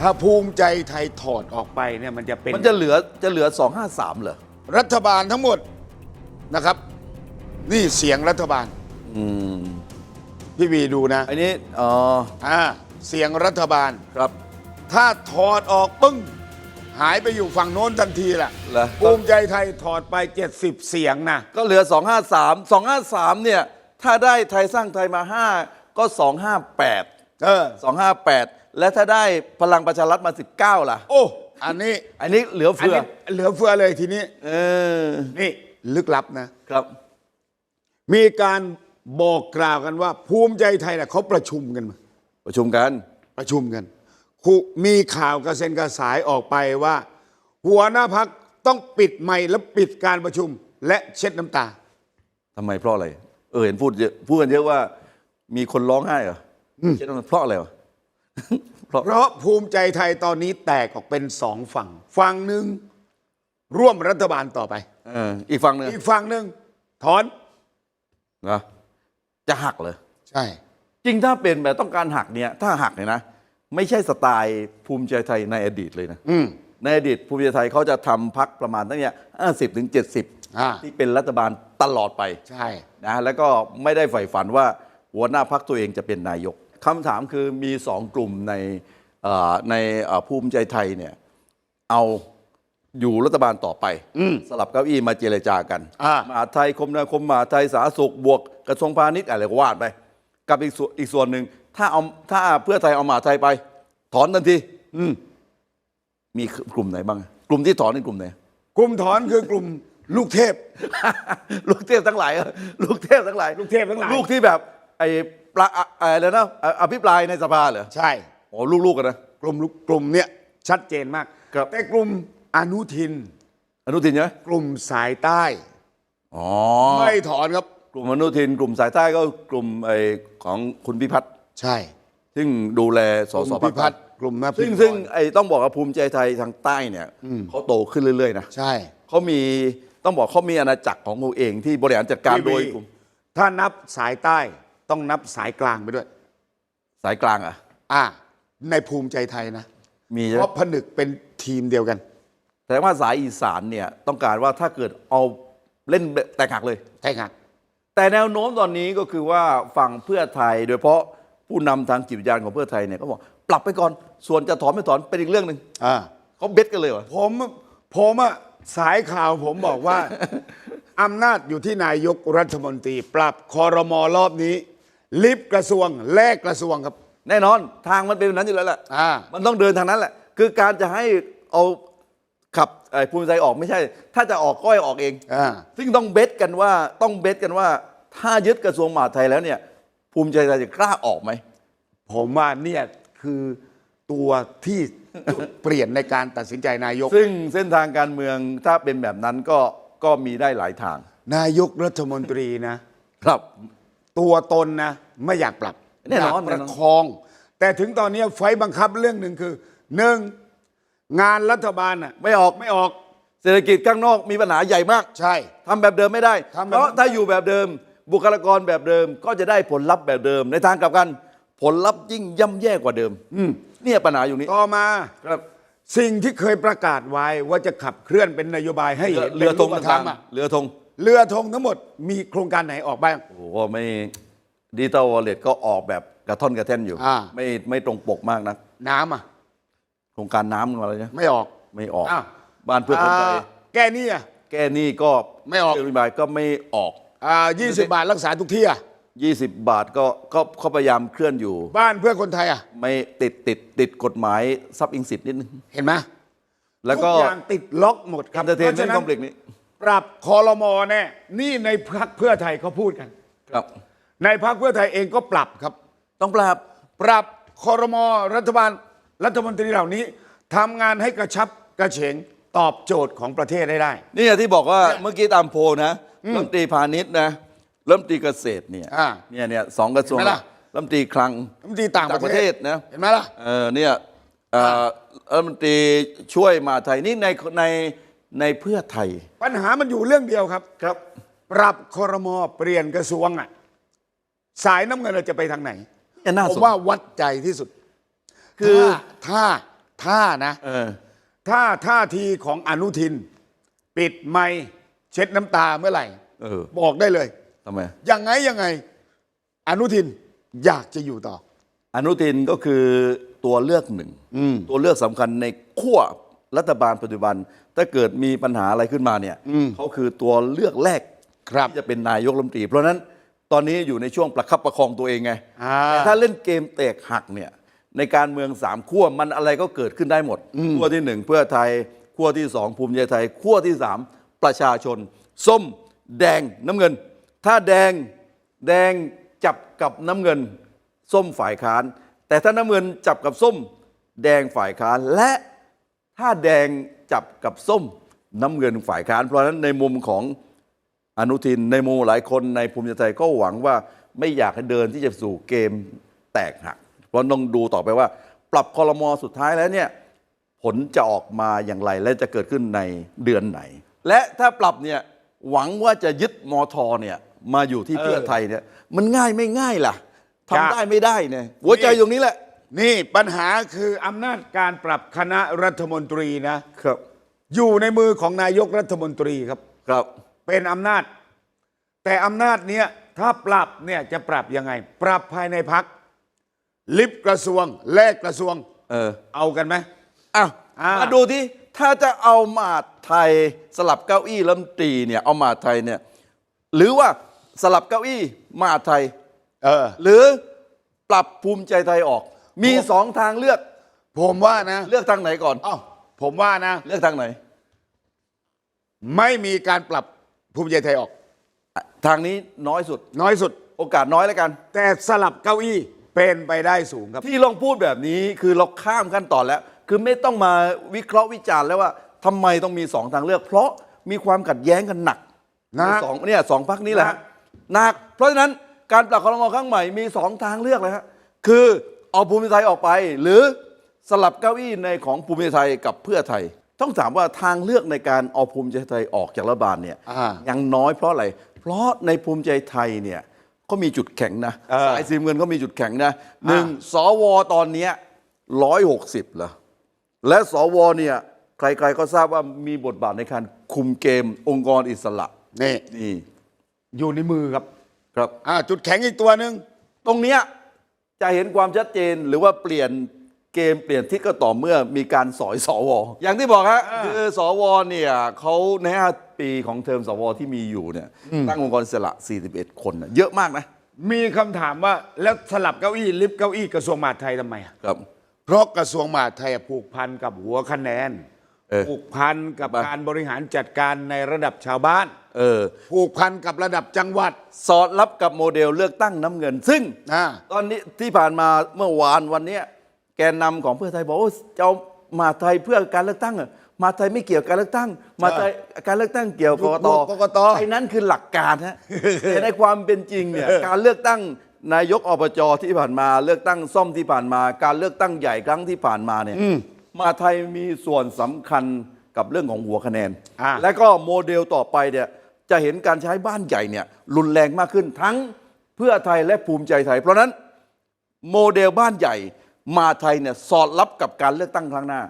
ถ้าภูมิใจไทยถอดออกไปเนี่ยมันจะเป็นมันจะเหลือจะเหลือ 253 เหรอ รัฐบาลทั้งหมดนะครับ นี่เสียงรัฐบาล อืม พี่วีดูนะอันนี้ อ๋อ อ่าเสียงรัฐบาล ครับถ้าถอดออกปึ้ง หายไปอยู่ฝั่งโน้นทันทีแหละเหรอภูมิใจไทยถอดไป 70 เสียงนะก็เหลือ 253 253 เนี่ย ถ้าได้ไทยสร้างไทยมา 5 ก็ 258 เออ 258 และถ้าได้พลังประชารัฐมา 19 ล่ะ โอ้ อันนี้อันนี้เหลืออันเฟือนี้เหลือเฟือเลยทีนี้ เออนี่ลึกลับนะ ครับ มีการบอกกล่าวกันว่า ภูมิใจไทยน่ะเขาประชุมกันมา ประชุมกัน ประชุมกันคุมีข่าวกระเซ็นกระสายออกไปว่า หัวหน้าพักต้องปิดไมค์และปิดการประชุม และเช็ดน้ำตา ทำไมเพราะอะไร เออเห็นพูดเยอะพูดกันเยอะว่ามีคนร้องไห้เหรออเช่นเพราะอะไรวะ เพราะเพราะภูมิใจไทยตอนนี้แตกออกเป็นสองฝั่ง ฝั่งหนึ่งร่วมรัฐบาลต่อไป เอออีกฝั่งหนึงอีกฝั่งหนึ่งถอนนะจะหักเลย ใช่ จริงถ้าเป็นแบบต้องการหักเนี่ย ถ้าหักเนี่ยนะ ไม่ใช่สไตล์ภูมิใจไทยในอดีตเลยนะอืม ในอดีตภูมิใจไทยเขาจะทำพักประมาณตั้งเนี่ยห้าสิบถึงเจ็ดสิบอ่า ที่เป็นรัฐบาลตลอดไป ใช่ นะแล้วก็ไม่ได้ใฝ่ฝันว่าหัวหน้าพักตัวเองจะเป็นนายก คำถามคือมีสองกลุ่มในเอ่อในเอ่อภูมิใจไทยเนี่ยเอาอยู่รัฐบาลต่อไปสลับเก้าอี้มาเจรจากันอ่ามหาดไทยคมนาคมมหาดไทยสาธารณสุขบวกกระทรวงพาณิชย์อะไรก็ว่าไป กับอีกส่วนอีกส่วนหนึ่งถ้าเอาถ้าเพื่อไทยเอามหาดไทยไป ถอนทันทีอืมมีกลุ่มไหนบ้าง กลุ่มที่ถอนนี่กลุ่มไหนกลุ่มถอนคือกลุ่มลูกเทพ ลูกเทพทั้งหลายอะลูกเทพทั้งหลาย ลูกเทพทั้งหลาย ลูกที่แบบไอ้ป ลาอะอะไรนะอะอภิปรายในสภาเหรอใช่โอ้ลูกๆกันนะกลุ่มลูกกลุ่มเนี้ยชัดเจนมาก ครับ แต่กลุ่มอนุทิน อนุทินใช่ไหมกลุ่มสายใต้อ๋อไม่ถอนครับกลุ่มอนุทิน กลุ่มสายใต้ก็กลุ่มไอ้ของคุณพิพัฒน์ใช่ ซึ่งดูแลสกลุ่สมพัพิกพัฒน์กลุ่มนซึ่งซึ่งไอ้ต้องบอกว่าภูมิใจไทยทางใต้เนี่ยเขาโตขึ้นเรื่อยๆนะใช่เขามีต้องบอกเขามีอาณาจักรของตัวเองที่บริหารจัดการโดยกลุ่มถ้านับสายใต้ ต้องนับสายกลางไปด้วย สายกลางอะ อ่า ในภูมิใจไทยนะ มีเพใช่ไหมราะผนึกเป็นทีมเดียวกัน แต่ว่าสายอีสานเนี่ยต้องการว่าถ้าเกิดเอาเล่นแตกหักเลยใช่ครับแต่แนวโน้มตอนนี้ก็คือว่าฝั่งเพื่อไทย โดยเฉพาะผู้นำทางจิตวิญญาณของเพื่อไทยเนี่ยเขาบอกปรับไปก่อน ส่วนจะถอนไม่ถอนเป็นอีกเรื่องหนึ่งอ่าเขาเบ็ดกันเลยวะผมผมอะสายข่าวผมบอกว่า อำนาจอยู่ที่นายกรัฐมนตรี ปรับคอรมอรอบนี้ ลิฟต์กระทรวงแลกกระทรวงครับ แน่นอนทางมันเป็นแบบนั้นอยู่แล้วแหละอ่า มันต้องเดินทางนั้นแหละ คือการจะให้เอาขับไอ้ภูมิใจออกไม่ใช่ ถ้าจะออกก็ให้ออกเอง อ่า ซึ่งต้องเบ็ดกันว่าต้องเบ็ดกันว่า ถ้ายึดกระทรวงมหาดไทยแล้วเนี่ย ภูมิใจไทยจะกล้าออกไหม ผมว่าเนี่ยคือตัวที่ จุดเปลี่ยนในการตัดสินใจนายก ซึ่งเส้นทางการเมืองถ้าเป็นแบบนั้นก็ก็มีได้หลายทางนายกรัฐมนตรีนะ ครับ ตัวตนนะไม่อยากปรับแน่นอนยากประแน่นอนคอง แต่ถึงตอนนี้ไฟบังคับเรื่องหนึ่งคือหนึ่งงานรัฐบาลอะไม่ออกไม่ออก เศรษฐกิจข้างนอกมีปัญหาใหญ่มากใช่ ทำแบบเดิมไม่ได้ ทำแบบ เพราะถ้าอยู่แบบเดิม บุคลากรแบบเดิมก็จะได้ผลลัพธ์แบบเดิม ในทางกลับกัน ผลลัพธ์ยิ่งย่ำแย่กว่าเดิมเนี่ยปัญหาอยู่นี้ต่อมา ครับ สิ่งที่เคยประกาศไว้ว่าจะขับเคลื่อนเป็นนโยบายให้เรือห็นเรือธงป็นปธรต่ารงมอะๆเรือธง เรือธงทั้งหมดมีโครงการไหนออกบ้าง โอ้โหไม่ดิจิตอลวอลเล็ตก็ออกแบบกระท่อนกระแท่นอยู่ อ่า ไม่ไม่ตรงปกมากนะน้ำอะ โครงการน้ำอะไรนะไม่ออก ไม่ออก อ้าว บ้านเพื่อคนไทยาแก้หนี้อะ แก้หนี้ก็ไม่ออกเนโยบายก็ไม่ออกอ่ายี่สิบบาทรักษาทุกที่อะ 20 บาทก็ก็เขาพยายามเคลื่อนอยู่ บ้านเพื่อคนไทยอะ ไม่ติดติดติดกฎหมายซับอิงสิทธิ์นิดนึง เห็นไหมแล้วก็ทุกอย่างติดล็อกหมดคครัรับบเทนพราะเมนฉะต์คอมเพล็กซ์นี้ ปรับคอรมอแน่นี่ในพักเพื่อไทยเขาพูดกัน ครับ ในพักเพื่อไทยเองก็ปรับครับ ต้องปราบปรับคอรมอรัฐบาลรัฐมนตรีเหล่านี้ทำงานให้กระชับกระเฉงตอบโจทย์ของประเทศได้ได้ นี่ที่บอกว่าเมื่อกี้ตามโพลนะรัฐมนตรีพาณิชย์นะรัฐมนตรีเกษตรเนี่ยอ่าเนี่ยเนี่ยสองกระทรวงเห็นไหมล่ะ รัฐมนตรีคลังรัฐมนตรีต่างต่างปประระเทเทศศนะ เห็นไหมล่ะ เออเนี่ยเอ่อรัฐมนตรีช่วยมาไทยนี่ในใน ในเพื่อไทย ปัญหามันอยู่เรื่องเดียวครับ ครับ ปรับคอรมอเปลี่ยนกระทรวงอะ สายน้ำเงินเราจะไปทางไหนเนี่ยน่าผสมนว่าวัดใจที่สุด คือถ้าถ้าถ้านะ เออ ถ้าท่าทีของอนุทิน ปิดไมค์เช็ดน้ำตาเมื่อไหร่ เออบอกได้เลย ทำไม ยังไงยังไง อนุทินอยากจะอยู่ต่อ อนุทินก็คือตัวเลือกหนึ่งตัวเลือกสำคัญในขั้ว รัฐบาลปัจจุบัน ถ้าเกิดมีปัญหาอะไรขึ้นมาเนี่ยเขาคือตัวเลือกแรกครับที่จะเป็นนายกรัฐมนตรี เพราะฉะนั้นตอนนี้อยู่ในช่วงประคับประคองตัวเองไงอ่าแต่ถ้าเล่นเกมแตกหักเนี่ยในการเมืองสามขั้วมันอะไรก็เกิดขึ้นได้หมดขั้วที่หนึ่งเพื่อไทยขั้วที่สองภูมิใจไทยขั้วที่สามประชาชน ส้ม แดงน้ำเงิน ถ้าแดงแดงจับกับน้ำเงิน ส้มฝ่ายค้าน แต่ถ้าน้ำเงินจับกับส้ม แดงฝ่ายค้านและ ถ้าแดงจับกับส้มน้ำเงินฝ่ายค้าน เพราะฉะนั้นในมุมของอนุทินในมุมหลายคนในภูมิใจไทยก็หวังว่าไม่อยากให้เดินที่จะสู่เกมแตกหัก เพราะต้องดูต่อไปว่า ปรับคอรมอสุดท้ายแล้วเนี่ยผลจะออกมาอย่างไรและจะเกิดขึ้นในเดือนไหน และถ้าปรับเนี่ยหวังว่าจะยึดมอทอเนี่ยมาอยู่ที่เพื่อไทยเนี่ยมันง่ายไม่ง่ายล่ะครับทำได้ไม่ได้เนี่ยหัวใจตรงนี้แหละ นี่ปัญหาคืออำนาจการปรับคณะรัฐมนตรีนะครับ อยู่ในมือของนายกรัฐมนตรีครับ ครับ เป็นอำนาจ แต่อำนาจเนี้ยถ้าปรับเนี่ยจะปรับยังไง ปรับภายในพักลิฟต์กระทรวง แลกกระทรวง เออเอากันไหม อ้าวอ่าม มาดูที่ถ้าจะเอามาดไทยสลับเก้าอี้รัฐมนตรีเนี่ยเอามาดไทยเนี่ยหรือว่าสลับเก้าอี้มาดไทย เออ หรือปรับภูมิใจไทยออก มีสองทางเลือกผมว่านะเลือกทางไหนก่อน เอ้าผมว่านะ เลือกทางไหน ไม่มีการปรับภูมิใจไทยออก ทางนี้น้อยสุด น้อยสุด โอกาสน้อยแล้วกัน แต่สลับเก้าอี้เป็นไปได้สูงครับ ที่ลองพูดแบบนี้คือเราข้ามขั้นตอนแล้ว คือไม่ต้องมาวิเคราะห์วิจารณ์แล้วว่าทำไมต้องมีสองทางเลือก เพราะมีความขัดแย้งกันหนักหนักสองเนี่ยสองพักนี้แหละฮะหนัก เพราะฉะนั้นการปรับคอรมอครั้งใหม่มีสองทางเลือกเลยฮะคือ เอาภูมิใจไทยออกไป หรือสลับเก้าอี้ในของภูมิใจไทยกับเพื่อไทย ต้องถามว่าทางเลือกในการเอาภูมิใจไทยออกจากรัฐบาลเนี่ยอ่ายังน้อยเพราะอะไร เพราะในภูมิใจไทยเนี่ยก็มีจุดแข็งนะเออ สายสีน้ำเงินก็มีจุดแข็งนะหนึ่งสวตอนเนี้ร้อยหกสิบเหรอ และสวเนี่ยใครๆก็ทราบว่ามีบทบาทในการคุมเกมองค์กรอิสระนี่นี่อยู่ในมือครับครับ อ่าจุดแข็งอีกตัวหนึ่งตรงเนี้ย จะเห็นความชัดเจนหรือว่าเปลี่ยนเกมเปลี่ยนทิศก็ต่อเมื่อมีการสอยสว อย่างที่บอกฮะคือสวเนี่ยเขาใน5ปีของเทอมสวที่มีอยู่เนี่ยตั้งองค์กรอิสระ41 คนน่ะเยอะมากนะ มีคำถามว่าแล้วสลับเก้าอี้ลิฟต์เก้าอี้กระทรวงมหาดไทยทำไมอะครับ เพราะกระทรวงมหาดไทยผูกพันกับหัวคะแนนเออผูกพันกับบ้าการบริหารจัดการในระดับชาวบ้าน เออ ผูกพันกับระดับจังหวัด สอดรับกับโมเดลเลือกตั้งน้ำเงิน ซึ่งอ่า ตอนนี้ที่ผ่านมาเมื่อวานวันเนี้ยแกนนำของเพื่อไทยบอกว่าจะเอามาไทยเพื่อการเลือกตั้งเหรอมาไทยไม่เกี่ยวกับการเลือกตั้ง มาไทยการเลือกตั้งเกี่ยวกับกกตกกต ไอ้นั้นคือหลักการฮะ แต่ในความเป็นจริงเนี่ยการเลือกตั้งนายกอบจที่ผ่านมา เลือกตั้งซ่อมที่ผ่านมา การเลือกตั้งใหญ่ครั้งที่ผ่านมาเนี่ยมาไทยมีส่วนสำคัญกับเรื่องของหัวคะแนน อ่า และก็โมเดลต่อไปเนี่ย จะเห็นการใช้บ้านใหญ่เนี่ยรุนแรงมากขึ้นทั้งเพื่อไทยและภูมิใจไทย เพราะนั้นโมเดลบ้านใหญ่มาไทยเนี่ยสอดรับกับการเลือกตั้งครั้งหน้า